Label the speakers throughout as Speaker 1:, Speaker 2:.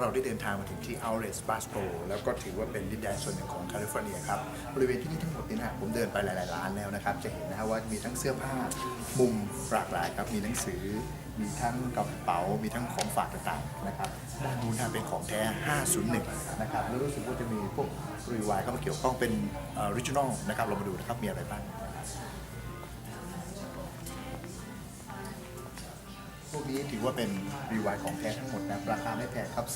Speaker 1: เราได้เดินทางมาถึงที่ Outlet b a s p o แล้วก็ถือว่าเป็นดินแดนส่วนหนึ่งของแคลิฟอร์เนียครับ บริเวณที่นี่ทั้งหมดนี้นะผมเดินไปหลาย ๆ ร้านแล้วนะครับ จะเห็นนะฮะว่ามีทั้งเสื้อผ้ามุมหลากหลายครับ มีหนังสือ มีทั้งกระเป๋า มีทั้งของฝากต่าง ๆ นะครับ ด้านนู้นนะเป็นของแท้ 501 นะครับ แล้วรู้สึกว่าจะมีพวกรีวายเข้ามาเกี่ยวข้องเป็นออริจินอลนะครับ เรามาดูนะครับ มีอะไรบ้างนะครับ พวกนี้ถือว่าเป็นรีวายของแท้ทั้งหมดนะราคาไม่แพงครับ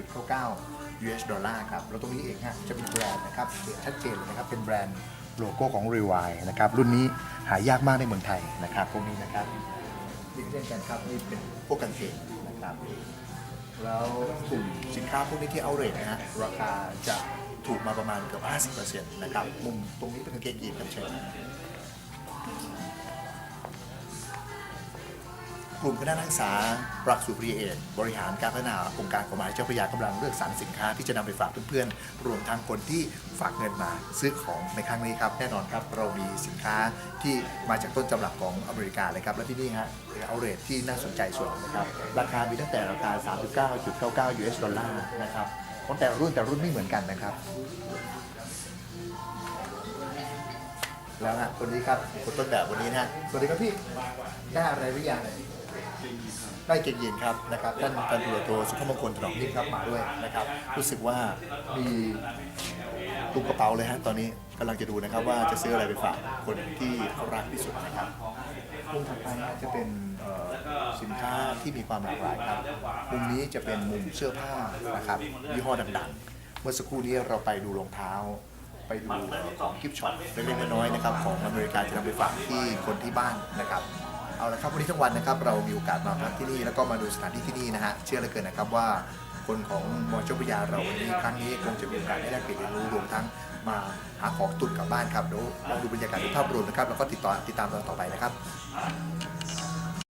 Speaker 1: 39.99 US ดอลลาร์ครับ แล้วตรงนี้เองฮะจะเป็นแบรนด์นะครับเห็นชัดเจนเลยนะครับ เป็นแบรนด์โลโก้ของรีวายนะครับ รุ่นนี้หายากมากในเมืองไทยนะครับ พวกนี้นะครับนี่เช่นกันครับนี่เป็นพวกกางเกงนะครับ แล้วกลุ่มสินค้าพวกนี้ที่เอาเรทนะฮะราคาจะถูกมาประมาณเกือบ50%นะครับ มุมตรงนี้เป็นกางเกงยีนครับเชิญ กลุ่มคณะนักศึกษาหลักสูตรปริญญาเอกบริหารการพัฒนาองค์การกฎหมายเจ้าพระยากำลังเลือกสรรสินค้าที่จะนำไปฝากเพื่อนๆ รวมทั้งคนที่ฝากเงินมาซื้อของในครั้งนี้ครับ แน่นอนครับเรามีสินค้าที่มาจากต้นตำรับของอเมริกาเลยครับ และที่นี่ฮะเอาเรทที่น่าสนใจส่วนนะครับ ราคามีตั้งแต่ราคา 39.99 US ดอลลาร์นะครับของแต่ละรุ่นแต่รุ่นไม่เหมือนกันนะครับแล้วฮะคนนี้ครับคนต้นแบบวันนี้นะฮะสวัสดีครับพี่ได้อะไรหรือยัง ได้เก่งยินครับนะครับท่านพันตุรโทสุภมงคลถนอมนิ่มครับมาด้วยนะครับ รู้สึกว่ามีตุ้มกระเป๋าเลยฮะตอนนี้กำลังจะดูนะครับว่าจะซื้ออะไรไปฝากคนที่เขารักที่สุดนะครับมุมถัดไปนะจะเป็นเอ่อสินค้าที่มีความหลากหลายครับมุมนี้จะเป็นมุมเสื้อผ้านะครับยี่ห้อดังๆ เมื่อสักครู่นี้เราไปดูรองเท้า ไปดูของกิฟช็อปเล็กๆน้อยๆนะครับของอเมริกาจะนำไปฝากที่คนที่บ้านนะครับ เอาละครับวันนี้ทั้งวันนะครับเรามีโอกาสมาพักที่นี่แล้วก็มาดูสถานที่ที่นี่นะฮะเชื่อเหลือเกินนะครับว่าคนของมอเจ้าพระยาเราวันนี้ครั้งนี้คงจะมีโอกาสได้แลกเปลี่ยนเรียนรู้รวมทั้งมาหาของตุนกลับบ้านครับเดี๋ยวลองดูบรรยากาศดูภาพรวมนะครับแล้วก็ติดต่อติดตามตอนต่อไปนะครับ